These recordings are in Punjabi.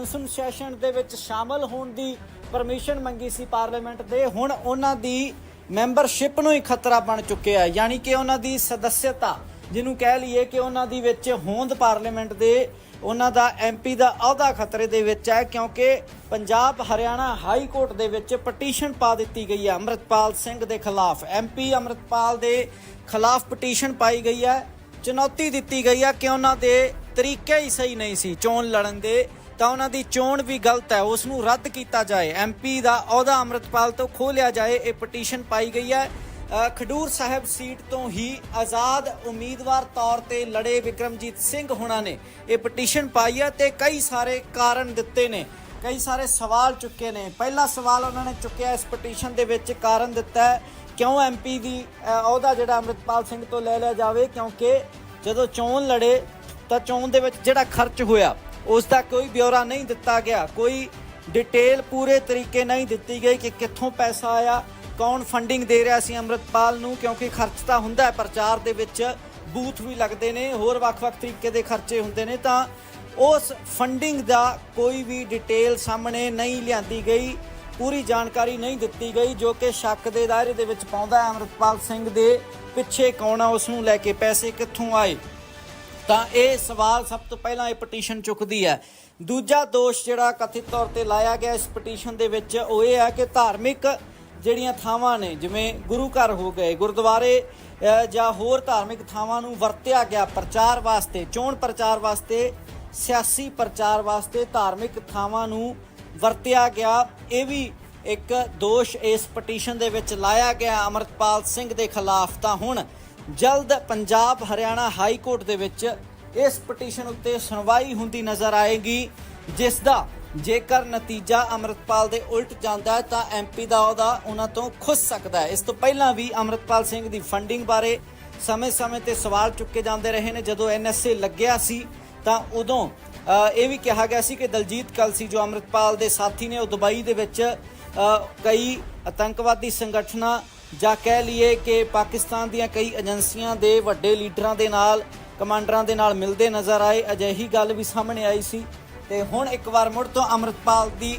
ਮਾਨਸੂਨ ਸੈਸ਼ਨ ਦੇ ਵਿੱਚ ਸ਼ਾਮਲ ਹੋਣ ਦੀ ਪਰਮਿਸ਼ਨ ਮੰਗੀ ਸੀ ਪਾਰਲੀਮੈਂਟ ਦੇ। ਹੁਣ ਉਹਨਾਂ ਦੀ ਮੈਂਬਰਸ਼ਿਪ ਨੂੰ ਹੀ ਖਤਰਾ ਬਣ ਚੁੱਕਿਆ ਹੈ। ਯਾਨੀ ਕਿ ਉਹਨਾਂ ਦੀ ਸਦੱਸਿਅਤਾ, ਜਿਹਨੂੰ ਕਹਿ ਲਈਏ ਕਿ ਉਹਨਾਂ ਦੀ ਵਿੱਚ ਹੋਂਦ ਪਾਰਲੀਮੈਂਟ ਦੇ, ਉਹਨਾਂ ਦਾ ਐਮਪੀ ਦਾ ਅਹੁਦਾ ਖਤਰੇ ਦੇ ਵਿੱਚ ਹੈ, ਕਿਉਂਕਿ ਪੰਜਾਬ ਹਰਿਆਣਾ ਹਾਈ ਕੋਰਟ ਦੇ ਵਿੱਚ ਪਟੀਸ਼ਨ ਪਾ ਦਿੱਤੀ ਗਈ ਹੈ ਅੰਮ੍ਰਿਤਪਾਲ ਸਿੰਘ ਦੇ ਖਿਲਾਫ। ਐਮਪੀ ਅੰਮ੍ਰਿਤਪਾਲ ਦੇ ਖਿਲਾਫ ਪਟੀਸ਼ਨ ਪਾਈ ਗਈ ਹੈ। ਚੁਣੌਤੀ ਦਿੱਤੀ ਗਈ ਹੈ ਕਿ ਉਹਨਾਂ ਦੇ ਤਰੀਕੇ ਹੀ ਸਹੀ ਨਹੀਂ ਸੀ। ਚੋਣ ਲੜਨ ਦੇ ਤਾਂ ਉਹਨਾਂ ਦੀ ਚੋਣ ਵੀ ਗਲਤ ਹੈ। ਉਸ ਨੂੰ ਰੱਦ ਕੀਤਾ ਜਾਏ। ਐਮਪੀ ਦਾ ਅਹੁਦਾ ਅੰਮ੍ਰਿਤਪਾਲ ਤੋਂ ਖੋਹ ਲਿਆ ਜਾਏ, ਇਹ ਪਟੀਸ਼ਨ ਪਾਈ ਗਈ ਹੈ। ਖਡੂਰ ਸਾਹਿਬ ਸੀਟ ਤੋਂ ਹੀ ਆਜ਼ਾਦ ਉਮੀਦਵਾਰ ਤੌਰ ਤੇ ਲੜੇ ਵਿਕਰਮਜੀਤ ਸਿੰਘ ਹੋਣਾ ਨੇ ਇਹ ਪਟੀਸ਼ਨ ਪਾਈ ਹੈ ਤੇ ਕਈ ਸਾਰੇ ਕਾਰਨ ਦਿੱਤੇ ਨੇ। ਕਈ ਸਾਰੇ ਸਵਾਲ ਚੁੱਕੇ ਨੇ। ਪਹਿਲਾ ਸਵਾਲ ਉਹਨਾਂ ਨੇ ਚੁੱਕਿਆ ਇਸ ਪਟੀਸ਼ਨ ਦੇ ਵਿੱਚ ਕਾਰਨ ਦਿੱਤਾ ਹੈ। ਕਿਉਂ ਐਮਪੀ ਦੀ ਅਹੁਦਾ ਜਿਹੜਾ ਅੰਮ੍ਰਿਤਪਾਲ ਸਿੰਘ ਤੋਂ ਲੈ ਲਿਆ ਜਾਵੇ? ਕਿਉਂਕਿ ਜਦੋਂ ਚੋਣ ਲੜੇ ਤਾਂ ਚੋਣ ਦੇ ਵਿੱਚ ਜਿਹੜਾ ਖਰਚ ਹੋਇਆ ਉਸ ਦਾ ਕੋਈ ਬਿਊਰਾ ਨਹੀਂ ਦਿੱਤਾ ਗਿਆ। ਕੋਈ ਡਿਟੇਲ ਪੂਰੇ ਤਰੀਕੇ ਨਹੀਂ ਦਿੱਤੀ ਗਈ ਕਿ ਕਿੱਥੋਂ ਪੈਸਾ ਆਇਆ, ਕੌਣ ਫੰਡਿੰਗ ਦੇ ਰਿਹਾ ਸੀ ਅੰਮ੍ਰਿਤਪਾਲ ਨੂੰ, ਕਿਉਂਕਿ ਖਰਚ ਤਾਂ ਹੁੰਦਾ ਹੈ, ਪ੍ਰਚਾਰ ਦੇ ਵਿੱਚ ਬੂਥ ਵੀ ਲੱਗਦੇ ਨੇ, ਹੋਰ ਵੱਖ-ਵੱਖ ਤਰੀਕੇ ਦੇ ਖਰਚੇ ਹੁੰਦੇ ਨੇ, ਤਾਂ ਉਸ ਫੰਡਿੰਗ ਦਾ ਕੋਈ ਵੀ ਡਿਟੇਲ ਸਾਹਮਣੇ ਨਹੀਂ ਲਿਆਂਦੀ ਗਈ, ਪੂਰੀ ਜਾਣਕਾਰੀ ਨਹੀਂ ਦਿੱਤੀ ਗਈ, ਜੋ ਕਿ ਸ਼ੱਕ ਦੇ ਦਾਇਰੇ ਦੇ ਵਿੱਚ ਪਾਉਂਦਾ ਹੈ ਅੰਮ੍ਰਿਤਪਾਲ ਸਿੰਘ ਦੇ, ਪਿੱਛੇ ਕੌਣ ਆ ਉਸ ਨੂੰ ਲੈ ਕੇ ਪੈਸੇ ਕਿੱਥੋਂ ਆਏ? ਤਾਂ ਇਹ ਸਵਾਲ ਸਭ ਤੋਂ ਪਹਿਲਾਂ ਇਹ ਪਟੀਸ਼ਨ ਚੁੱਕਦੀ ਹੈ। ਦੂਜਾ ਦੋਸ਼ ਜਿਹੜਾ ਕਥਿਤ ਤੌਰ ਤੇ ਲਾਇਆ ਗਿਆ ਇਸ ਪਟੀਸ਼ਨ ਦੇ ਵਿੱਚ ਉਹ ਇਹ ਹੈ ਕਿ ਧਾਰਮਿਕ ਜਿਹੜੀਆਂ ਥਾਵਾਂ ਨੇ, ਜਿਵੇਂ ਗੁਰੂ ਘਰ ਹੋ ਗਏ, ਗੁਰਦੁਆਰੇ ਜਾਂ ਹੋਰ ਧਾਰਮਿਕ ਥਾਵਾਂ ਨੂੰ ਵਰਤਿਆ ਗਿਆ ਪ੍ਰਚਾਰ ਵਾਸਤੇ, ਚੋਣ ਪ੍ਰਚਾਰ ਵਾਸਤੇ, ਸਿਆਸੀ ਪ੍ਰਚਾਰ ਵਾਸਤੇ ਧਾਰਮਿਕ ਥਾਵਾਂ ਨੂੰ ਵਰਤਿਆ ਗਿਆ। ਇਹ ਵੀ ਇੱਕ ਦੋਸ਼ ਇਸ ਪਟੀਸ਼ਨ ਦੇ ਵਿੱਚ ਲਾਇਆ ਗਿਆ। ਅਮਰਤਪਾਲ ਸਿੰਘ ਦੇ ਖਿਲਾਫ ਤਾਂ ਹੁਣ ਜਲਦ ਪੰਜਾਬ ਹਰਿਆਣਾ ਹਾਈ ਕੋਰਟ ਦੇ ਵਿੱਚ ਇਸ ਪਟੀਸ਼ਨ ਉੱਤੇ ਸੁਣਵਾਈ ਹੁੰਦੀ ਨਜ਼ਰ ਆਏਗੀ, ਜਿਸ ਦਾ ਜੇਕਰ ਨਤੀਜਾ ਅਮਰਤਪਾਲ ਦੇ ਉਲਟ ਜਾਂਦਾ ਹੈ, ਤਾਂ ਐਮਪੀ ਦਾ ਉਹਦਾ ਉਹਨਾਂ ਤੋਂ ਖੁੱਸ ਸਕਦਾ ਹੈ। ਇਸ ਤੋਂ ਪਹਿਲਾਂ ਵੀ ਅਮਰਤਪਾਲ ਸਿੰਘ ਦੀ ਫੰਡਿੰਗ ਬਾਰੇ ਸਮੇਂ-ਸਮੇਂ ਤੇ ਸਵਾਲ ਚੁੱਕੇ ਜਾਂਦੇ ਰਹੇ ਨੇ। ਜਦੋਂ ਐਨਐਸਏ ਲੱਗਿਆ ਸੀ, ਤਾਂ ਉਦੋਂ ਇਹ ਵੀ ਕਿਹਾ ਗਿਆ ਸੀ ਕਿ ਦਲਜੀਤ ਕਲਸੀ ਜੋ ਅਮਰਤਪਾਲ ਦੇ ਸਾਥੀ ਨੇ, ਉਹ ਦੁਬਈ ਦੇ ਵਿੱਚ ਕਈ ਆਤੰਕਵਾਦੀ ਸੰਗਠਨਾਂ ਜਾਂ ਕਹਿ ਲਈਏ ਕਿ ਪਾਕਿਸਤਾਨ ਦੀਆਂ ਕਈ ਏਜੰਸੀਆਂ ਦੇ ਵੱਡੇ ਲੀਡਰਾਂ ਦੇ ਨਾਲ, ਕਮਾਂਡਰਾਂ ਦੇ ਨਾਲ ਮਿਲਦੇ ਨਜ਼ਰ ਆਏ। ਅਜਿਹੀ ਗੱਲ ਵੀ ਸਾਹਮਣੇ ਆਈ ਸੀ। ਤੇ ਹੁਣ ਇੱਕ ਵਾਰ ਮੁੜ ਤੋਂ ਅਮਰਤਪਾਲ ਦੀ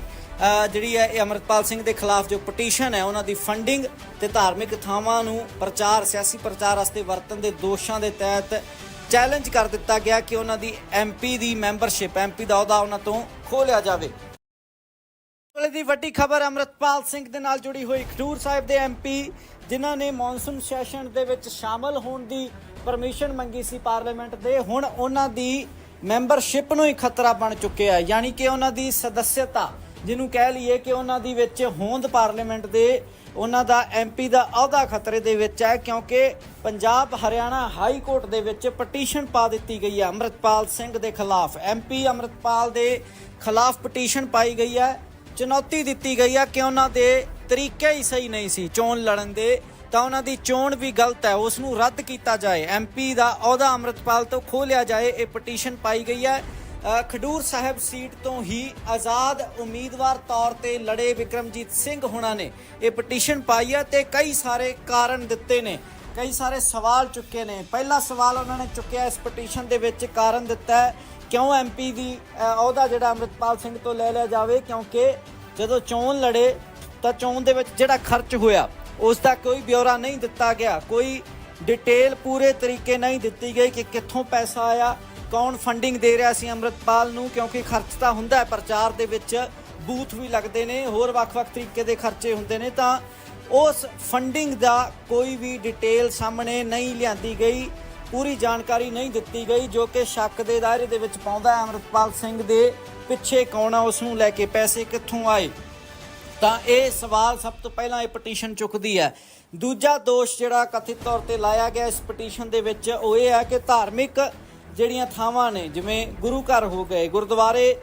ਜਿਹੜੀ ਹੈ ਇਹ ਅਮਰਤਪਾਲ ਸਿੰਘ ਦੇ ਖਿਲਾਫ ਜੋ ਪਟੀਸ਼ਨ ਹੈ, ਉਹਨਾਂ ਦੀ ਫੰਡਿੰਗ ਤੇ ਧਾਰਮਿਕ ਥਾਵਾਂ ਨੂੰ ਪ੍ਰਚਾਰ, ਸਿਆਸੀ ਪ੍ਰਚਾਰ ਵਾਸਤੇ ਵਰਤਣ ਦੇ ਦੋਸ਼ਾਂ ਦੇ ਤਹਿਤ ਚੈਲੰਜ ਕਰ ਦਿੱਤਾ ਗਿਆ ਕਿ ਉਹਨਾਂ ਦੀ ਐਮਪੀ ਦੀ ਮੈਂਬਰਸ਼ਿਪ ਐਮਪੀ ਦਾ ਅਹੁਦਾ ਉਹਨਾਂ ਤੋਂ ਖੋਹ ਜਾਵੇ। ਵੇਲੇ ਦੀ ਵੱਡੀ ਖਬਰ, ਅਮਰਤਪਾਲ ਸਿੰਘ ਦੇ ਨਾਲ ਜੁੜੀ ਹੋਈ ਖਡੂਰ ਸਾਹਿਬ ਦੇ ਐਮਪੀ ਜਿਨ੍ਹਾਂ ਨੇ ਮੌਨਸੂਨ ਸੈਸ਼ਨ ਦੇ ਵਿੱਚ ਸ਼ਾਮਲ ਹੋਣ ਦੀ ਪਰਮਿਸ਼ਨ ਮੰਗੀ ਸੀ ਪਾਰਲੀਮੈਂਟ ਦੇ, ਹੁਣ ਉਹਨਾਂ ਦੀ ਮੈਂਬਰਸ਼ਿਪ ਨੂੰ ਹੀ ਖਤਰਾ ਬਣ ਚੁੱਕਿਆ ਹੈ। ਯਾਨੀ ਕਿ ਉਹਨਾਂ ਦੀ ਸਦੱਸਿਅਤਾ, ਜਿਹਨੂੰ ਕਹਿ ਲਈਏ ਕਿ ਉਹਨਾਂ ਦੀ ਵਿੱਚ ਹੋਂਦ ਪਾਰਲੀਮੈਂਟ ਦੇ, ਉਹਨਾਂ ਦਾ ਐਮਪੀ ਦਾ ਅਹੁਦਾ ਖਤਰੇ ਦੇ ਵਿੱਚ ਹੈ, ਕਿਉਂਕਿ ਪੰਜਾਬ ਹਰਿਆਣਾ ਹਾਈ ਕੋਰਟ ਦੇ ਵਿੱਚ ਪਟੀਸ਼ਨ ਪਾ ਦਿੱਤੀ ਗਈ ਹੈ ਅੰਮ੍ਰਿਤਪਾਲ ਸਿੰਘ ਦੇ ਖਿਲਾਫ। ਐਮਪੀ ਅੰਮ੍ਰਿਤਪਾਲ ਦੇ ਖਿਲਾਫ ਪਟੀਸ਼ਨ ਪਾਈ ਗਈ ਹੈ। ਚੁਣੌਤੀ ਦਿੱਤੀ ਗਈ ਹੈ ਕਿ ਉਹਨਾਂ ਦੇ ਤਰੀਕੇ ਹੀ ਸਹੀ ਨਹੀਂ ਸੀ ਚੋਣ ਲੜਨ ਦੇ, ਤਾਂ ਉਹਨਾਂ ਦੀ ਚੋਣ ਵੀ ਗਲਤ ਹੈ। ਉਸ ਨੂੰ ਰੱਦ ਕੀਤਾ ਜਾਏ। ਐਮਪੀ ਦਾ ਅਹੁਦਾ ਅੰਮ੍ਰਿਤਪਾਲ ਤੋਂ ਖੋਹ ਜਾਏ, ਇਹ ਪਟੀਸ਼ਨ ਪਾਈ ਗਈ ਹੈ। ਖਡੂਰ ਸਾਹਿਬ ਸੀਟ ਤੋਂ ਹੀ ਆਜ਼ਾਦ ਉਮੀਦਵਾਰ ਤੌਰ ਤੇ ਲੜੇ ਵਿਕਰਮਜੀਤ ਸਿੰਘ ਹੋਣਾ ਨੇ ਇਹ ਪਟੀਸ਼ਨ ਪਾਈ ਹੈ ਤੇ ਕਈ ਸਾਰੇ ਕਾਰਨ ਦਿੱਤੇ ਨੇ। ਕਈ ਸਾਰੇ ਸਵਾਲ ਚੁੱਕੇ ਨੇ। ਪਹਿਲਾ ਸਵਾਲ ਉਹਨਾਂ ਨੇ ਚੁੱਕਿਆ ਇਸ ਪਟੀਸ਼ਨ ਦੇ ਵਿੱਚ ਕਾਰਨ ਦਿੱਤਾ ਹੈ ਕਿਉਂ ਐਮਪੀ ਦੀ ਅਹੁਦਾ ਜਿਹੜਾ ਅੰਮ੍ਰਿਤਪਾਲ ਸਿੰਘ ਤੋਂ ਲੈ ਲਿਆ ਜਾਵੇ? ਕਿਉਂਕਿ ਜਦੋਂ ਚੋਣ ਲੜੇ, ਤਾਂ ਚੋਣ ਦੇ ਵਿੱਚ ਜਿਹੜਾ ਖਰਚ ਹੋਇਆ, ਉਸ ਦਾ ਕੋਈ ਬਿਊਰਾ ਨਹੀਂ ਦਿੱਤਾ ਗਿਆ। ਕੋਈ ਡਿਟੇਲ ਪੂਰੇ ਤਰੀਕੇ ਨਹੀਂ ਦਿੱਤੀ ਗਈ ਕਿ ਕਿੱਥੋਂ ਪੈਸਾ ਆਇਆ, ਕੌਣ ਫੰਡਿੰਗ ਦੇ ਰਿਹਾ ਸੀ ਅੰਮ੍ਰਿਤਪਾਲ ਨੂੰ, ਕਿਉਂਕਿ ਖਰਚ ਤਾਂ ਹੁੰਦਾ ਹੈ, ਪ੍ਰਚਾਰ ਦੇ ਵਿੱਚ ਬੂਥ ਵੀ ਲੱਗਦੇ ਨੇ, ਹੋਰ ਵੱਖ-ਵੱਖ ਤਰੀਕੇ ਦੇ ਖਰਚੇ ਹੁੰਦੇ ਨੇ। ਤਾਂ ਉਸ ਫੰਡਿੰਗ ਦਾ ਕੋਈ ਵੀ ਡਿਟੇਲ ਸਾਹਮਣੇ ਨਹੀਂ ਲਿਆਂਦੀ ਗਈ। ਪੂਰੀ ਜਾਣਕਾਰੀ ਨਹੀਂ ਦਿੱਤੀ ਗਈ, ਜੋ ਕਿ ਸ਼ੱਕ ਦੇ ਦਾਇਰੇ ਦੇ ਵਿੱਚ ਪਾਉਂਦਾ ਹੈ। ਅਮਰਤਪਾਲ ਸਿੰਘ ਦੇ ਪਿੱਛੇ ਕੌਣ ਆ, ਉਸ ਨੂੰ ਲੈ ਕੇ ਪੈਸੇ ਕਿੱਥੋਂ ਆਏ? ਤਾਂ ਇਹ ਸਵਾਲ ਸਭ ਤੋਂ ਪਹਿਲਾਂ ਇਹ ਪਟੀਸ਼ਨ ਚੁੱਕਦੀ ਹੈ। ਦੂਜਾ ਦੋਸ਼ ਜਿਹੜਾ ਕਥਿਤ ਤੌਰ ਤੇ ਲਾਇਆ ਗਿਆ ਇਸ ਪਟੀਸ਼ਨ ਦੇ ਵਿੱਚ, ਉਹ ਇਹ ਹੈ ਕਿ ਧਾਰਮਿਕ ਜਿਹੜੀਆਂ ਥਾਵਾਂ ਨੇ, ਜਿਵੇਂ ਗੁਰੂ ਘਰ ਹੋ ਗਏ, ਗੁਰਦੁਆਰੇ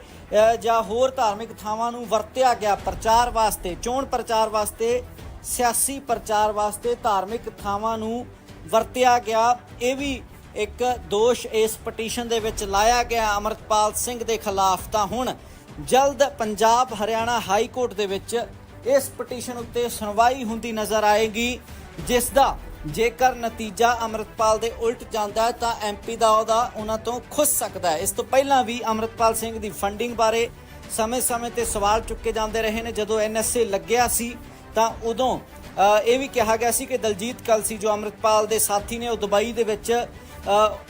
ਜਾਂ ਹੋਰ ਧਾਰਮਿਕ ਥਾਵਾਂ ਨੂੰ ਵਰਤਿਆ ਗਿਆ ਪ੍ਰਚਾਰ ਵਾਸਤੇ, ਚੋਣ ਪ੍ਰਚਾਰ ਵਾਸਤੇ, ਸਿਆਸੀ ਪ੍ਰਚਾਰ ਵਾਸਤੇ ਧਾਰਮਿਕ ਥਾਵਾਂ ਨੂੰ ਵਰਤਿਆ ਗਿਆ। ਇਹ ਵੀ ਇੱਕ ਦੋਸ਼ ਇਸ ਪਟੀਸ਼ਨ ਦੇ ਵਿੱਚ ਲਾਇਆ ਗਿਆ। ਅਮਰਤਪਾਲ ਸਿੰਘ ਦੇ ਖਿਲਾਫ ਤਾਂ ਹੁਣ ਜਲਦ ਪੰਜਾਬ ਹਰਿਆਣਾ ਹਾਈ ਕੋਰਟ ਦੇ ਵਿੱਚ ਇਸ ਪਟੀਸ਼ਨ ਉੱਤੇ ਸੁਣਵਾਈ ਹੁੰਦੀ ਨਜ਼ਰ ਆਏਗੀ, ਜਿਸ ਦਾ ਜੇਕਰ ਨਤੀਜਾ ਅਮਰਤਪਾਲ ਦੇ ਉਲਟ ਜਾਂਦਾ ਹੈ, ਤਾਂ ਐਮਪੀ ਦਾ ਉਹਦਾ ਉਹਨਾਂ ਤੋਂ ਖੁੱਸ ਸਕਦਾ ਹੈ। ਇਸ ਤੋਂ ਪਹਿਲਾਂ ਵੀ ਅਮਰਤਪਾਲ ਸਿੰਘ ਦੀ ਫੰਡਿੰਗ ਬਾਰੇ ਸਮੇਂ-ਸਮੇਂ ਤੇ ਸਵਾਲ ਚੁੱਕੇ ਜਾਂਦੇ ਰਹੇ ਨੇ। ਜਦੋਂ ਐਨਐਸਏ ਲੱਗਿਆ ਸੀ, ਤਾਂ ਉਦੋਂ ਇਹ ਵੀ ਕਿਹਾ ਗਿਆ ਸੀ ਕਿ ਦਲਜੀਤ ਕਲਸੀ ਜੋ ਅੰਮ੍ਰਿਤਪਾਲ ਦੇ ਸਾਥੀ ਨੇ, ਉਹ ਦੁਬਈ ਦੇ ਵਿੱਚ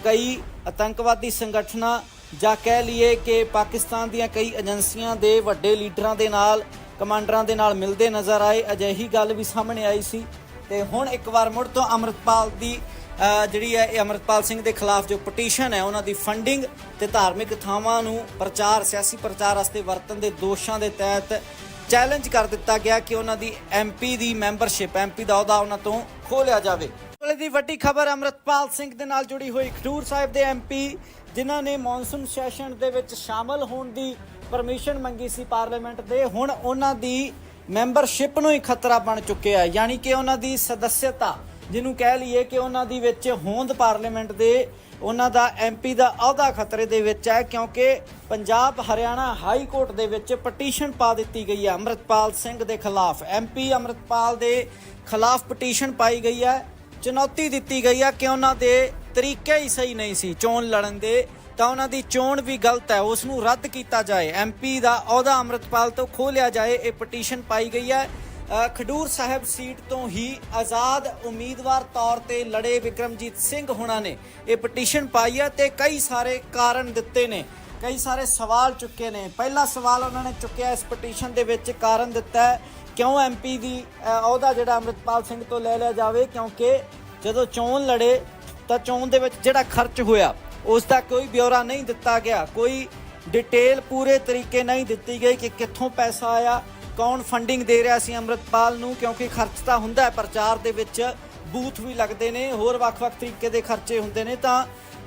ਕਈ ਆਤੰਕਵਾਦੀ ਸੰਗਠਨਾਂ ਜਾਂ ਕਹਿ ਲਈਏ ਕਿ ਪਾਕਿਸਤਾਨ ਦੀਆਂ ਕਈ ਏਜੰਸੀਆਂ ਦੇ ਵੱਡੇ ਲੀਡਰਾਂ ਦੇ ਨਾਲ, ਕਮਾਂਡਰਾਂ ਦੇ ਨਾਲ ਮਿਲਦੇ ਨਜ਼ਰ ਆਏ। ਅਜਿਹੀ ਗੱਲ ਵੀ ਸਾਹਮਣੇ ਆਈ ਸੀ। ਤੇ ਹੁਣ ਇੱਕ ਵਾਰ ਮੁੜ ਤੋਂ ਅੰਮ੍ਰਿਤਪਾਲ ਦੀ ਜਿਹੜੀ ਹੈ, ਇਹ ਅੰਮ੍ਰਿਤਪਾਲ ਸਿੰਘ ਦੇ ਖਿਲਾਫ ਜੋ ਪਟੀਸ਼ਨ ਹੈ, ਉਹਨਾਂ ਦੀ ਫੰਡਿੰਗ ਤੇ ਧਾਰਮਿਕ ਥਾਵਾਂ ਨੂੰ ਪ੍ਰਚਾਰ, ਸਿਆਸੀ ਪ੍ਰਚਾਰ ਵਾਸਤੇ ਵਰਤਣ ਦੇ ਦੋਸ਼ਾਂ ਦੇ ਤਹਿਤ ਚੈਲੰਜ ਕਰ ਦਿੱਤਾ ਗਿਆ ਕਿ ਉਹਨਾਂ ਦੀ ਐਮਪੀ ਦੀ ਮੈਂਬਰਸ਼ਿਪ ਐਮਪੀ ਦਾ ਅਹੁਦਾ ਉਹਨਾਂ ਤੋਂ ਖੋਹ ਲਿਆ ਜਾਵੇ। ਵੇਲੇ ਦੀ ਵੱਡੀ ਖਬਰ, ਅੰਮ੍ਰਿਤਪਾਲ ਸਿੰਘ ਦੇ ਨਾਲ ਜੁੜੀ ਹੋਈ ਖਡੂਰ ਸਾਹਿਬ ਦੇ ਐਮਪੀ ਜਿਨ੍ਹਾਂ ਨੇ ਮੌਨਸੂਨ ਸੈਸ਼ਨ ਦੇ ਵਿੱਚ ਸ਼ਾਮਲ ਹੋਣ ਦੀ ਪਰਮਿਸ਼ਨ ਮੰਗੀ ਸੀ ਪਾਰਲੀਮੈਂਟ ਦੇ, ਹੁਣ ਉਹਨਾਂ ਦੀ ਮੈਂਬਰਸ਼ਿਪ ਨੂੰ ਹੀ ਖਤਰਾ ਬਣ ਚੁੱਕਿਆ ਯਾਨੀ ਕਿ ਉਹਨਾਂ ਦੀ ਸਦੱਸਿਅਤਾ, ਜਿਹਨੂੰ ਕਹਿ ਲਈਏ ਕਿ ਉਹਨਾਂ ਦੀ ਵਿੱਚ ਹੋਂਦ ਪਾਰਲੀਮੈਂਟ ਦੇ ਉਹਨਾਂ ਦਾ ਐਮਪੀ ਦਾ ਅਹੁਦਾ ਖਤਰੇ ਦੇ ਵਿੱਚ ਹੈ ਕਿਉਂਕਿ ਪੰਜਾਬ ਹਰਿਆਣਾ ਹਾਈ ਕੋਰਟ ਦੇ ਵਿੱਚ ਪਟੀਸ਼ਨ ਪਾ ਦਿੱਤੀ ਗਈ ਹੈ ਅੰਮ੍ਰਿਤਪਾਲ ਸਿੰਘ ਦੇ ਖਿਲਾਫ। ਐਮਪੀ ਅੰਮ੍ਰਿਤਪਾਲ ਦੇ ਖਿਲਾਫ ਪਟੀਸ਼ਨ ਪਾਈ ਗਈ ਹੈ। ਚੁਣੌਤੀ ਦਿੱਤੀ ਗਈ ਹੈ ਕਿ ਉਹਨਾਂ ਦੇ ਤਰੀਕੇ ਹੀ ਸਹੀ ਨਹੀਂ ਸੀ। ਚੋਣ ਲੜਨ ਦੇ ਤਾਂ ਉਹਨਾਂ ਦੀ ਚੋਣ ਵੀ ਗਲਤ ਹੈ। ਉਸ ਨੂੰ ਰੱਦ ਕੀਤਾ ਜਾਏ। ਐਮਪੀ ਦਾ ਅਹੁਦਾ ਅੰਮ੍ਰਿਤਪਾਲ ਤੋਂ ਖੋਹ ਜਾਏ, ਇਹ ਪਟੀਸ਼ਨ ਪਾਈ ਗਈ ਹੈ। ਖਡੂਰ ਸਾਹਿਬ ਸੀਟ ਤੋਂ ਹੀ ਆਜ਼ਾਦ ਉਮੀਦਵਾਰ ਤੌਰ ਤੇ ਲੜੇ ਵਿਕਰਮਜੀਤ ਸਿੰਘ ਹੋਣਾ ਨੇ ਇਹ ਪਟੀਸ਼ਨ ਪਾਈ ਹੈ ਤੇ ਕਈ ਸਾਰੇ ਕਾਰਨ ਦਿੱਤੇ ਨੇ, ਕਈ ਸਾਰੇ ਸਵਾਲ ਚੁੱਕੇ ਨੇ। ਪਹਿਲਾ ਸਵਾਲ ਉਹਨਾਂ ਨੇ ਚੁੱਕਿਆ ਇਸ ਪਟੀਸ਼ਨ ਦੇ ਵਿੱਚ ਕਾਰਨ ਦਿੱਤਾ ਹੈ, ਕਿਉਂ ਐਮਪੀ ਦੀ ਅਹੁਦਾ ਜਿਹੜਾ ਅੰਮ੍ਰਿਤਪਾਲ ਸਿੰਘ ਤੋਂ ਲੈ ਲਿਆ ਜਾਵੇ, ਕਿਉਂਕਿ ਜਦੋਂ ਚੋਣ ਲੜੇ ਤਾਂ ਚੋਣ ਦੇ ਵਿੱਚ ਜਿਹੜਾ ਖਰਚ ਹੋਇਆ, ਉਸ ਦਾ ਕੋਈ ਬਿਊਰਾ ਨਹੀਂ ਦਿੱਤਾ ਗਿਆ, ਕੋਈ ਡਿਟੇਲ ਪੂਰੇ ਤਰੀਕੇ ਨਹੀਂ ਦਿੱਤੀ ਗਈ ਕਿ ਕਿੱਥੋਂ ਪੈਸਾ ਆਇਆ ਕੌਣ ਫੰਡਿੰਗ ਦੇ ਰਿਹਾ ਸੀ ਅੰਮ੍ਰਿਤਪਾਲ ਨੂੰ? ਕਿਉਂਕਿ ਖਰਚ ਤਾਂ ਹੁੰਦਾ ਹੈ, ਪ੍ਰਚਾਰ ਦੇ ਵਿੱਚ ਬੂਥ ਵੀ ਲੱਗਦੇ ਨੇ, ਹੋਰ ਵੱਖ-ਵੱਖ ਤਰੀਕੇ ਦੇ ਖਰਚੇ ਹੁੰਦੇ ਨੇ। ਤਾਂ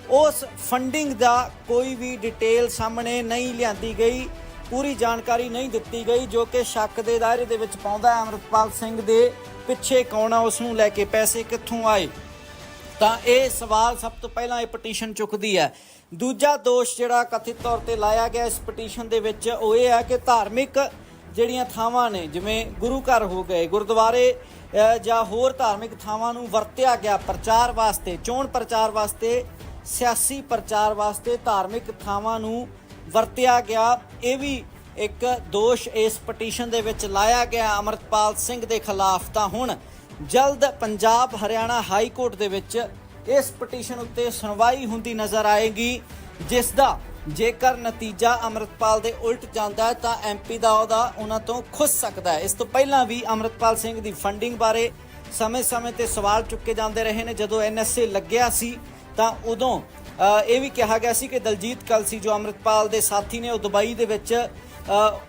ਉਸ ਫੰਡਿੰਗ ਦਾ ਕੋਈ ਵੀ ਡਿਟੇਲ ਸਾਹਮਣੇ ਨਹੀਂ ਲਿਆਂਦੀ ਗਈ, ਪੂਰੀ ਜਾਣਕਾਰੀ ਨਹੀਂ ਦਿੱਤੀ ਗਈ, ਜੋ ਕਿ ਸ਼ੱਕ ਦੇ ਦਾਇਰੇ ਦੇ ਵਿੱਚ ਪਾਉਂਦਾ ਹੈ ਅੰਮ੍ਰਿਤਪਾਲ ਸਿੰਘ ਦੇ ਪਿੱਛੇ ਕੌਣ ਆ ਉਸ ਨੂੰ ਲੈ ਕੇ ਪੈਸੇ ਕਿੱਥੋਂ ਆਏ? ਤਾਂ ਇਹ ਸਵਾਲ ਸਭ ਤੋਂ ਪਹਿਲਾਂ ਇਹ ਪਟੀਸ਼ਨ ਚੁੱਕਦੀ ਹੈ। ਦੂਜਾ ਦੋਸ਼ ਜਿਹੜਾ ਕਥਿਤ ਤੌਰ ਤੇ ਲਾਇਆ ਗਿਆ ਇਸ ਪਟੀਸ਼ਨ ਦੇ ਵਿੱਚ, ਉਹ ਇਹ ਹੈ ਕਿ ਧਾਰਮਿਕ ਜਿਹੜੀਆਂ ਥਾਵਾਂ ਨੇ, ਜਿਵੇਂ ਗੁਰੂ ਘਰ ਹੋ ਗਏ, ਗੁਰਦੁਆਰੇ ਜਾਂ ਹੋਰ ਧਾਰਮਿਕ ਥਾਵਾਂ ਨੂੰ ਵਰਤਿਆ ਗਿਆ ਪ੍ਰਚਾਰ ਵਾਸਤੇ, ਚੋਣ ਪ੍ਰਚਾਰ ਵਾਸਤੇ, ਸਿਆਸੀ ਪ੍ਰਚਾਰ ਵਾਸਤੇ ਧਾਰਮਿਕ ਥਾਵਾਂ ਨੂੰ ਵਰਤਿਆ ਗਿਆ। ਇਹ ਵੀ ਇੱਕ ਦੋਸ਼ ਇਸ ਪਟੀਸ਼ਨ ਦੇ ਵਿੱਚ ਲਾਇਆ ਗਿਆ ਅਮਰਤਪਾਲ ਸਿੰਘ ਦੇ ਖਿਲਾਫ। ਤਾਂ ਹੁਣ ਜਲਦ ਪੰਜਾਬ ਹਰਿਆਣਾ ਹਾਈ ਕੋਰਟ ਦੇ ਵਿੱਚ ਇਸ ਪਟੀਸ਼ਨ ਉੱਤੇ ਸੁਣਵਾਈ ਹੁੰਦੀ ਨਜ਼ਰ ਆਏਗੀ, ਜਿਸ ਦਾ ਜੇਕਰ ਨਤੀਜਾ ਅਮਰਤਪਾਲ ਦੇ ਉਲਟ ਜਾਂਦਾ ਹੈ, ਤਾਂ ਐਮਪੀ ਦਾ ਉਹਦਾ ਉਹਨਾਂ ਤੋਂ ਖੁੱਸ ਸਕਦਾ ਹੈ। ਇਸ ਤੋਂ ਪਹਿਲਾਂ ਵੀ ਅਮਰਤਪਾਲ ਸਿੰਘ ਦੀ ਫੰਡਿੰਗ ਬਾਰੇ ਸਮੇਂ-ਸਮੇਂ ਤੇ ਸਵਾਲ ਚੁੱਕੇ ਜਾਂਦੇ ਰਹੇ ਨੇ। ਜਦੋਂ ਐਨਐਸਏ ਲੱਗਿਆ ਸੀ, ਤਾਂ ਉਦੋਂ ਇਹ ਵੀ ਕਿਹਾ ਗਿਆ ਸੀ ਕਿ ਦਲਜੀਤ ਕਲਸੀ ਜੋ ਅਮਰਤਪਾਲ ਦੇ ਸਾਥੀ ਨੇ, ਉਹ ਦੁਬਈ ਦੇ ਵਿੱਚ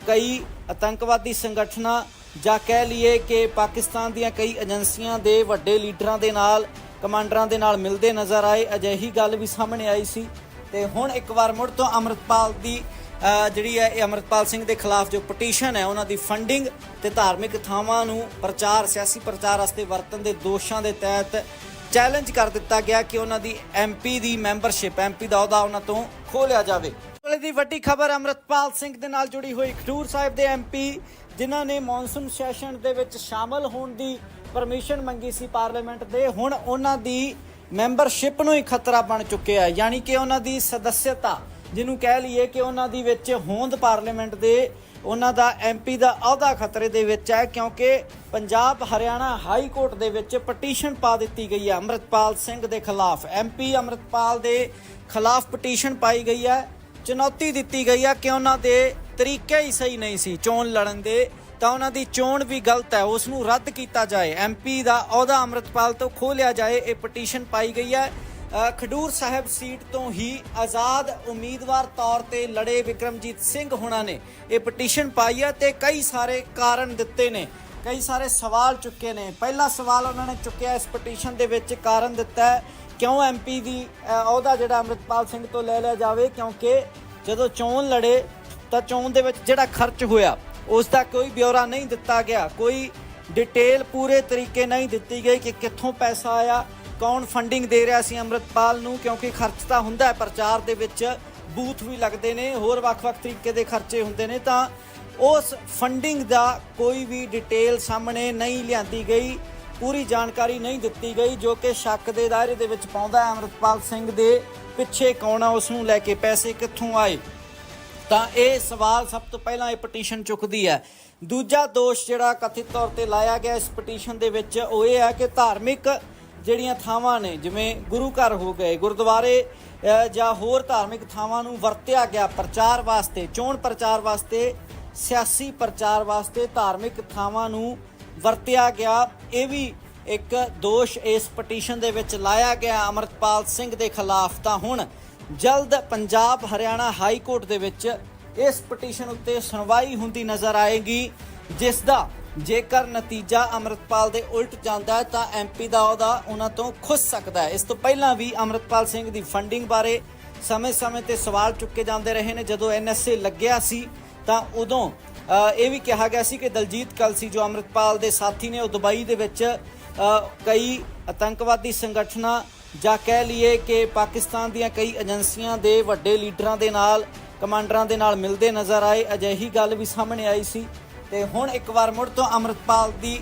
ਕਈ ਆਤੰਕਵਾਦੀ ਸੰਗਠਨਾਂ ਜਾਂ ਕਹਿ ਲਈਏ ਕਿ ਪਾਕਿਸਤਾਨ ਦੀਆਂ ਕਈ ਏਜੰਸੀਆਂ ਦੇ ਵੱਡੇ ਲੀਡਰਾਂ ਦੇ ਨਾਲ, ਕਮਾਂਡਰਾਂ ਦੇ ਨਾਲ ਮਿਲਦੇ ਨਜ਼ਰ ਆਏ। ਅਜਿਹੀ ਗੱਲ ਵੀ ਸਾਹਮਣੇ ਆਈ ਸੀ। ਤੇ ਹੁਣ ਇੱਕ ਵਾਰ ਮੁੜ ਤੋਂ ਅੰਮ੍ਰਿਤਪਾਲ ਦੀ ਜਿਹੜੀ ਹੈ ਇਹ ਅੰਮ੍ਰਿਤਪਾਲ ਸਿੰਘ ਦੇ ਖਿਲਾਫ ਜੋ ਪਟੀਸ਼ਨ ਹੈ, ਉਹਨਾਂ ਦੀ ਫੰਡਿੰਗ ਤੇ ਧਾਰਮਿਕ ਥਾਵਾਂ ਨੂੰ ਪ੍ਰਚਾਰ, ਸਿਆਸੀ ਪ੍ਰਚਾਰ ਵਾਸਤੇ ਵਰਤਣ ਦੇ ਦੋਸ਼ਾਂ ਦੇ ਤਹਿਤ ਚੈਲੰਜ ਕਰ ਦਿੱਤਾ ਗਿਆ ਕਿ ਉਹਨਾਂ ਦੀ ਐਮਪੀ ਦੀ ਮੈਂਬਰਸ਼ਿਪ ਐਮਪੀ ਦਾ ਅਹੁਦਾ ਉਹਨਾਂ ਤੋਂ ਖੋਹ ਜਾਵੇ। ਵੇਲੇ ਦੀ ਵੱਡੀ ਖਬਰ, ਅੰਮ੍ਰਿਤਪਾਲ ਸਿੰਘ ਦੇ ਨਾਲ ਜੁੜੀ ਹੋਈ ਖਡੂਰ ਸਾਹਿਬ ਦੇ ਐਮਪੀ ਜਿਨ੍ਹਾਂ ਨੇ ਮੌਨਸੂਨ ਸੈਸ਼ਨ ਦੇ ਵਿੱਚ ਸ਼ਾਮਲ ਹੋਣ ਦੀ ਪਰਮਿਸ਼ਨ ਮੰਗੀ ਸੀ ਪਾਰਲੀਮੈਂਟ ਦੇ, ਹੁਣ ਉਹਨਾਂ ਦੀ ਮੈਂਬਰਸ਼ਿਪ ਨੂੰ ਹੀ ਖਤਰਾ ਬਣ ਚੁੱਕਿਆ ਹੈ। ਯਾਨੀ ਕਿ ਉਹਨਾਂ ਦੀ ਸਦੱਸਿਅਤਾ, ਜਿਹਨੂੰ ਕਹਿ ਲਈਏ ਕਿ ਉਹਨਾਂ ਦੀ ਵਿੱਚ ਹੋਂਦ ਪਾਰਲੀਮੈਂਟ ਦੇ, ਉਹਨਾਂ ਦਾ ਐਮਪੀ ਦਾ ਅਹੁਦਾ ਖਤਰੇ ਦੇ ਵਿੱਚ ਹੈ, ਕਿਉਂਕਿ ਪੰਜਾਬ ਹਰਿਆਣਾ ਹਾਈ ਕੋਰਟ ਦੇ ਵਿੱਚ ਪਟੀਸ਼ਨ ਪਾ ਦਿੱਤੀ ਗਈ ਹੈ ਅੰਮ੍ਰਿਤਪਾਲ ਸਿੰਘ ਦੇ ਖਿਲਾਫ। ਐਮਪੀ ਅੰਮ੍ਰਿਤਪਾਲ ਦੇ ਖਿਲਾਫ ਪਟੀਸ਼ਨ ਪਾਈ ਗਈ ਹੈ। ਚੁਣੌਤੀ ਦਿੱਤੀ ਗਈ ਹੈ ਕਿ ਉਹਨਾਂ ਦੇ ਤਰੀਕੇ ਹੀ ਸਹੀ ਨਹੀਂ ਸੀ। ਚੋਣ ਲੜਨ ਦੇ ਤਾਂ ਉਹਨਾਂ ਦੀ ਚੋਣ ਵੀ ਗਲਤ ਹੈ। ਉਸ ਨੂੰ ਰੱਦ ਕੀਤਾ ਜਾਏ। ਐਮਪੀ ਦਾ ਅਹੁਦਾ ਅੰਮ੍ਰਿਤਪਾਲ ਤੋਂ ਖੋਹ ਲਿਆ ਜਾਏ, ਇਹ ਪਟੀਸ਼ਨ ਪਾਈ ਗਈ ਹੈ। ਖਡੂਰ ਸਾਹਿਬ ਸੀਟ ਤੋਂ ਹੀ ਆਜ਼ਾਦ ਉਮੀਦਵਾਰ ਤੌਰ ਤੇ ਲੜੇ ਵਿਕਰਮਜੀਤ ਸਿੰਘ ਹੋਣਾ ਨੇ ਇਹ ਪਟੀਸ਼ਨ ਪਾਈ ਹੈ ਤੇ ਕਈ ਸਾਰੇ ਕਾਰਨ ਦਿੱਤੇ ਨੇ। ਕਈ ਸਾਰੇ ਸਵਾਲ ਚੁੱਕੇ ਨੇ। ਪਹਿਲਾ ਸਵਾਲ ਉਹਨਾਂ ਨੇ ਚੁੱਕਿਆ ਇਸ ਪਟੀਸ਼ਨ ਦੇ ਵਿੱਚ ਕਾਰਨ ਦਿੱਤਾ ਹੈ। ਕਿਉਂ ਐਮਪੀ ਦੀ ਅਹੁਦਾ ਜਿਹੜਾ ਅੰਮ੍ਰਿਤਪਾਲ ਸਿੰਘ ਤੋਂ ਲੈ ਲਿਆ ਜਾਵੇ? ਕਿਉਂਕਿ ਜਦੋਂ ਚੋਣ ਲੜੇ ਤਾਂ ਚੋਣ ਦੇ ਵਿੱਚ ਜਿਹੜਾ ਖਰਚ ਹੋਇਆ ਉਸ ਦਾ ਕੋਈ ਬਿਊਰਾ ਨਹੀਂ ਦਿੱਤਾ ਗਿਆ। ਕੋਈ ਡਿਟੇਲ ਪੂਰੇ ਤਰੀਕੇ ਨਹੀਂ ਦਿੱਤੀ ਗਈ ਕਿ ਕਿੱਥੋਂ ਪੈਸਾ ਆਇਆ, ਕੌਣ ਫੰਡਿੰਗ ਦੇ ਰਿਹਾ ਸੀ ਅੰਮ੍ਰਿਤਪਾਲ ਨੂੰ, ਕਿਉਂਕਿ ਖਰਚ ਤਾਂ ਹੁੰਦਾ ਹੈ, ਪ੍ਰਚਾਰ ਦੇ ਵਿੱਚ ਬੂਥ ਵੀ ਲੱਗਦੇ ਨੇ, ਹੋਰ ਵੱਖ-ਵੱਖ ਤਰੀਕੇ ਦੇ ਖਰਚੇ ਹੁੰਦੇ ਨੇ, ਤਾਂ ਉਸ ਫੰਡਿੰਗ ਦਾ ਕੋਈ ਵੀ ਡਿਟੇਲ ਸਾਹਮਣੇ ਨਹੀਂ ਲਿਆਂਦੀ ਗਈ, ਪੂਰੀ ਜਾਣਕਾਰੀ ਨਹੀਂ ਦਿੱਤੀ ਗਈ, ਜੋ ਕਿ ਸ਼ੱਕ ਦੇ ਦਾਇਰੇ ਦੇ ਵਿੱਚ ਪਾਉਂਦਾ ਹੈ ਅੰਮ੍ਰਿਤਪਾਲ ਸਿੰਘ ਦੇ ਪਿੱਛੇ ਕੌਣ ਆ, ਉਸ ਨੂੰ ਲੈ ਕੇ ਪੈਸੇ ਕਿੱਥੋਂ ਆਏ। ਤਾਂ ਇਹ ਸਵਾਲ ਸਭ ਤੋਂ ਪਹਿਲਾਂ ਇਹ ਪਟੀਸ਼ਨ ਚੁੱਕਦੀ ਹੈ। ਦੂਜਾ ਦੋਸ਼ ਜਿਹੜਾ ਕਥਿਤ ਤੌਰ ਤੇ ਲਾਇਆ ਗਿਆ ਇਸ ਪਟੀਸ਼ਨ ਦੇ ਵਿੱਚ ਉਹ ਇਹ ਹੈ ਕਿ ਧਾਰਮਿਕ ਜਿਹੜੀਆਂ ਥਾਵਾਂ ਨੇ, ਜਿਵੇਂ ਗੁਰੂ ਘਰ ਹੋ ਗਏ, ਗੁਰਦੁਆਰੇ ਜਾਂ ਹੋਰ ਧਾਰਮਿਕ ਥਾਵਾਂ ਨੂੰ ਵਰਤਿਆ ਗਿਆ ਪ੍ਰਚਾਰ ਵਾਸਤੇ, ਚੋਣ ਪ੍ਰਚਾਰ ਵਾਸਤੇ, ਸਿਆਸੀ ਪ੍ਰਚਾਰ ਵਾਸਤੇ ਧਾਰਮਿਕ ਥਾਵਾਂ ਨੂੰ ਵਰਤਿਆ ਗਿਆ। ਇਹ ਵੀ ਇੱਕ ਦੋਸ਼ ਇਸ ਪਟੀਸ਼ਨ ਦੇ ਵਿੱਚ ਲਾਇਆ ਗਿਆ। ਅਮਰਤਪਾਲ ਸਿੰਘ ਦੇ ਖਿਲਾਫ ਤਾਂ ਹੁਣ ਜਲਦ ਪੰਜਾਬ ਹਰਿਆਣਾ ਹਾਈ ਕੋਰਟ ਦੇ ਵਿੱਚ ਇਸ ਪਟੀਸ਼ਨ ਉੱਤੇ ਸੁਣਵਾਈ ਹੁੰਦੀ ਨਜ਼ਰ ਆਏਗੀ, ਜਿਸ ਦਾ ਜੇਕਰ ਨਤੀਜਾ ਅਮਰਤਪਾਲ ਦੇ ਉਲਟ ਜਾਂਦਾ ਹੈ, ਤਾਂ ਐਮਪੀ ਦਾ ਉਹਦਾ ਉਹਨਾਂ ਤੋਂ ਖੁੱਸ ਸਕਦਾ ਹੈ। ਇਸ ਤੋਂ ਪਹਿਲਾਂ ਵੀ ਅਮਰਤਪਾਲ ਸਿੰਘ ਦੀ ਫੰਡਿੰਗ ਬਾਰੇ ਸਮੇਂ-ਸਮੇਂ ਤੇ ਸਵਾਲ ਚੁੱਕੇ ਜਾਂਦੇ ਰਹੇ ਨੇ। ਜਦੋਂ ਐਨਐਸਏ ਲੱਗਿਆ ਸੀ, ਤਾਂ ਉਦੋਂ ਇਹ ਵੀ ਕਿਹਾ ਗਿਆ ਸੀ ਕਿ ਦਲਜੀਤ ਕਲਸੀ ਜੋ ਅਮਰਤਪਾਲ ਦੇ ਸਾਥੀ ਨੇ, ਉਹ ਦੁਬਈ ਦੇ ਵਿੱਚ ਕਈ ਆਤੰਕਵਾਦੀ ਸੰਗਠਨਾਂ ਜਾਂ ਕਹਿ ਲਈਏ ਕਿ ਪਾਕਿਸਤਾਨ ਦੀਆਂ ਕਈ ਏਜੰਸੀਆਂ ਦੇ ਵੱਡੇ ਲੀਡਰਾਂ ਦੇ ਨਾਲ, ਕਮਾਂਡਰਾਂ ਦੇ ਨਾਲ ਮਿਲਦੇ ਨਜ਼ਰ ਆਏ। ਅਜਿਹੀ ਗੱਲ ਵੀ ਸਾਹਮਣੇ ਆਈ ਸੀ। ਤੇ ਹੁਣ ਇੱਕ ਵਾਰ ਮੁੜ ਤੋਂ ਅਮਰਤਪਾਲ ਦੀ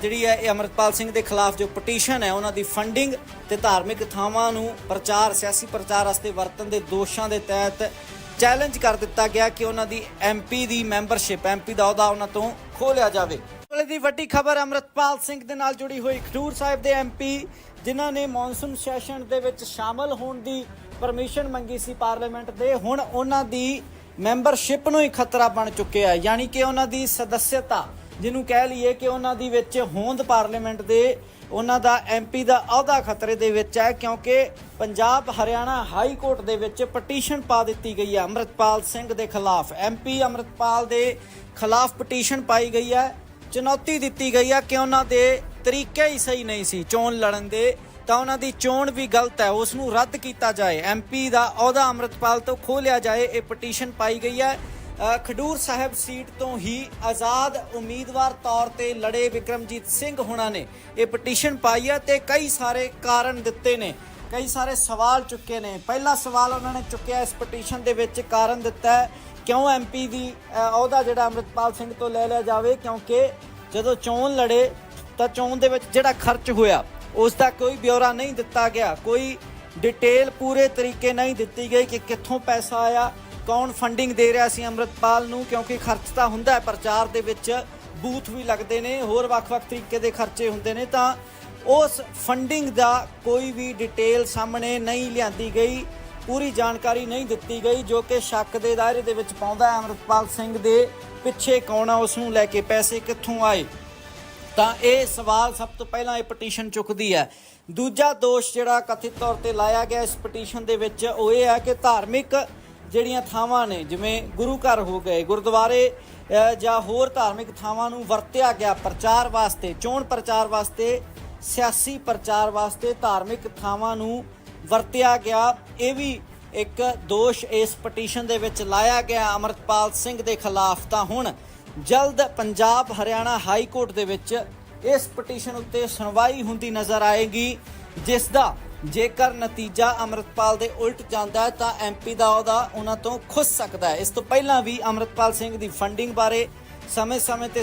ਜਿਹੜੀ ਹੈ ਇਹ ਅਮਰਤਪਾਲ ਸਿੰਘ ਦੇ ਖਿਲਾਫ ਜੋ ਪਟੀਸ਼ਨ ਹੈ, ਉਹਨਾਂ ਦੀ ਫੰਡਿੰਗ ਤੇ ਧਾਰਮਿਕ ਥਾਵਾਂ ਨੂੰ ਪ੍ਰਚਾਰ, ਸਿਆਸੀ ਪ੍ਰਚਾਰ ਵਾਸਤੇ ਵਰਤਣ ਦੇ ਦੋਸ਼ਾਂ ਦੇ ਤਹਿਤ ਚੈਲੰਜ ਕਰ ਦਿੱਤਾ ਗਿਆ ਕਿ ਉਹਨਾਂ ਦੀ ਐਮਪੀ ਦੀ ਮੈਂਬਰਸ਼ਿਪ ਐਮਪੀ ਦਾ ਅਹੁਦਾ ਉਹਨਾਂ ਤੋਂ ਖੋਲਿਆ ਜਾਵੇ। ਵੇਲੇ ਦੀ ਵੱਡੀ ਖਬਰ ਅਮਰਤਪਾਲ ਸਿੰਘ ਦੇ ਨਾਲ ਜੁੜੀ ਹੋਈ ਖਡੂਰ ਸਾਹਿਬ ਦੇ ਐਮਪੀ ਜਿਨ੍ਹਾਂ ਨੇ ਮੌਨਸੂਨ ਸੈਸ਼ਨ ਦੇ ਵਿੱਚ ਸ਼ਾਮਲ ਹੋਣ ਦੀ ਪਰਮਿਸ਼ਨ ਮੰਗੀ ਸੀ ਪਾਰਲੀਮੈਂਟ ਦੇ, ਹੁਣ ਉਹਨਾਂ ਦੀ ਮੈਂਬਰਸ਼ਿਪ ਨੂੰ ਹੀ ਖਤਰਾ ਬਣ ਚੁੱਕਿਆ ਹੈ। ਯਾਨੀ ਕਿ ਉਹਨਾਂ ਦੀ ਸਦੱਸਿਅਤਾ, ਜਿਹਨੂੰ ਕਹਿ ਲਈਏ ਕਿ ਉਹਨਾਂ ਦੀ ਵਿੱਚ ਹੋਂਦ ਪਾਰਲੀਮੈਂਟ ਦੇ, ਉਹਨਾਂ ਦਾ ਐਮਪੀ ਦਾ ਅਹੁਦਾ ਖਤਰੇ ਦੇ ਵਿੱਚ ਹੈ, ਕਿਉਂਕਿ ਪੰਜਾਬ ਹਰਿਆਣਾ ਹਾਈ ਕੋਰਟ ਦੇ ਵਿੱਚ ਪਟੀਸ਼ਨ ਪਾ ਦਿੱਤੀ ਗਈ ਹੈ ਅੰਮ੍ਰਿਤਪਾਲ ਸਿੰਘ ਦੇ ਖਿਲਾਫ। ਐਮਪੀ ਅੰਮ੍ਰਿਤਪਾਲ ਦੇ ਖਿਲਾਫ ਪਟੀਸ਼ਨ ਪਾਈ ਗਈ ਹੈ। ਚੁਣੌਤੀ ਦਿੱਤੀ ਗਈ ਹੈ ਕਿ ਉਹਨਾਂ ਦੇ ਤਰੀਕੇ ਹੀ ਸਹੀ ਨਹੀਂ ਸੀ ਚੋਣ ਲੜਨ ਦੇ, ਤਾਂ ਉਹਨਾਂ ਦੀ ਚੋਣ ਵੀ ਗਲਤ ਹੈ। ਉਸ ਨੂੰ ਰੱਦ ਕੀਤਾ ਜਾਏ। ਐਮਪੀ ਦਾ ਅਹੁਦਾ ਅੰਮ੍ਰਿਤਪਾਲ ਤੋਂ ਖੋਲਿਆ ਜਾਏ, ਇਹ ਪਟੀਸ਼ਨ ਪਾਈ ਗਈ ਹੈ। ਖਡੂਰ ਸਾਹਿਬ ਸੀਟ ਤੋਂ ਹੀ ਆਜ਼ਾਦ ਉਮੀਦਵਾਰ ਤੌਰ ਤੇ ਲੜੇ ਵਿਕਰਮਜੀਤ ਸਿੰਘ ਹੁਣਾਂ ਨੇ ਇਹ ਪਟੀਸ਼ਨ ਪਾਈ ਹੈ ਤੇ ਕਈ ਸਾਰੇ ਕਾਰਨ ਦਿੱਤੇ ਨੇ, ਕਈ ਸਾਰੇ ਸਵਾਲ ਚੁੱਕੇ ਨੇ। ਪਹਿਲਾ ਸਵਾਲ ਉਹਨਾਂ ਨੇ ਚੁੱਕਿਆ ਇਸ ਪਟੀਸ਼ਨ ਦੇ ਵਿੱਚ ਕਾਰਨ ਦਿੱਤਾ ਹੈ ਕਿਉਂ ਐਮਪੀ ਦੀ ਅਹੁਦਾ ਜਿਹੜਾ ਅੰਮ੍ਰਿਤਪਾਲ ਸਿੰਘ ਤੋਂ ਲੈ ਲਿਆ ਜਾਵੇ? ਕਿਉਂਕਿ ਜਦੋਂ ਚੋਣ ਲੜੇ, ਤਾਂ ਚੋਣ ਦੇ ਵਿੱਚ ਜਿਹੜਾ ਖਰਚ ਹੋਇਆ, ਉਸ ਦਾ ਕੋਈ ਬਿਊਰਾ ਨਹੀਂ ਦਿੱਤਾ ਗਿਆ। ਕੋਈ ਡਿਟੇਲ ਪੂਰੇ ਤਰੀਕੇ ਨਹੀਂ ਦਿੱਤੀ ਗਈ ਕਿ ਕਿੱਥੋਂ ਪੈਸਾ ਆਇਆ, ਕੌਣ ਫੰਡਿੰਗ ਦੇ ਰਿਹਾ ਸੀ ਅੰਮ੍ਰਿਤਪਾਲ ਨੂੰ, ਕਿਉਂਕਿ ਖਰਚ ਤਾਂ ਹੁੰਦਾ ਹੈ, ਪ੍ਰਚਾਰ ਦੇ ਵਿੱਚ ਬੂਥ ਵੀ ਲੱਗਦੇ ਨੇ, ਹੋਰ ਵੱਖ-ਵੱਖ ਤਰੀਕੇ ਦੇ ਖਰਚੇ ਹੁੰਦੇ ਨੇ, ਤਾਂ ਉਸ ਫੰਡਿੰਗ ਦਾ ਕੋਈ ਵੀ ਡਿਟੇਲ ਸਾਹਮਣੇ ਨਹੀਂ ਲਿਆਂਦੀ ਗਈ। ਪੂਰੀ ਜਾਣਕਾਰੀ ਨਹੀਂ ਦਿੱਤੀ ਗਈ, ਜੋ ਕਿ ਸ਼ੱਕ ਦੇ ਦਾਇਰੇ ਦੇ ਵਿੱਚ ਪਾਉਂਦਾ ਹੈ। ਅੰਮ੍ਰਿਤਪਾਲ ਸਿੰਘ ਦੇ ਪਿੱਛੇ ਕੌਣ ਆ, ਉਸ ਨੂੰ ਲੈ ਕੇ ਪੈਸੇ ਕਿੱਥੋਂ ਆਏ? ਤਾਂ ਇਹ ਸਵਾਲ ਸਭ ਤੋਂ ਪਹਿਲਾਂ ਇਹ ਪਟੀਸ਼ਨ ਚੁੱਕਦੀ ਹੈ। ਦੂਜਾ ਦੋਸ਼ ਜਿਹੜਾ ਕਥਿਤ ਤੌਰ ਤੇ ਲਾਇਆ ਗਿਆ ਇਸ ਪਟੀਸ਼ਨ ਦੇ ਵਿੱਚ, ਉਹ ਇਹ ਹੈ ਕਿ ਧਾਰਮਿਕ ਜਿਹੜੀਆਂ ਥਾਵਾਂ ਨੇ, ਜਿਵੇਂ ਗੁਰੂ ਘਰ ਹੋ ਗਏ, ਗੁਰਦੁਆਰੇ ਜਾਂ ਹੋਰ ਧਾਰਮਿਕ ਥਾਵਾਂ ਨੂੰ ਵਰਤਿਆ ਗਿਆ ਪ੍ਰਚਾਰ ਵਾਸਤੇ, ਚੋਣ ਪ੍ਰਚਾਰ ਵਾਸਤੇ, ਸਿਆਸੀ ਪ੍ਰਚਾਰ ਵਾਸਤੇ ਧਾਰਮਿਕ ਥਾਵਾਂ ਨੂੰ ਵਰਤਿਆ ਗਿਆ। ਇਹ ਵੀ ਇੱਕ ਦੋਸ਼ ਇਸ ਪਟੀਸ਼ਨ ਦੇ ਵਿੱਚ ਲਾਇਆ ਗਿਆ। ਅਮਰਤਪਾਲ ਸਿੰਘ ਦੇ ਖਿਲਾਫ ਤਾਂ ਹੁਣ ਜਲਦ ਪੰਜਾਬ ਹਰਿਆਣਾ ਹਾਈ ਕੋਰਟ ਦੇ ਵਿੱਚ ਇਸ ਪਟੀਸ਼ਨ ਉੱਤੇ ਸੁਣਵਾਈ ਹੁੰਦੀ ਨਜ਼ਰ ਆਏਗੀ, ਜਿਸ ਦਾ ਜੇਕਰ ਨਤੀਜਾ ਅਮਰਤਪਾਲ ਦੇ ਉਲਟ ਜਾਂਦਾ ਹੈ, ਤਾਂ ਐਮਪੀ ਦਾ ਉਹਦਾ ਉਹਨਾਂ ਤੋਂ ਖੁੱਸ ਸਕਦਾ ਹੈ। ਇਸ ਤੋਂ ਪਹਿਲਾਂ ਵੀ ਅਮਰਤਪਾਲ ਸਿੰਘ ਦੀ ਫੰਡਿੰਗ ਬਾਰੇ ਸਮੇਂ-ਸਮੇਂ ਤੇ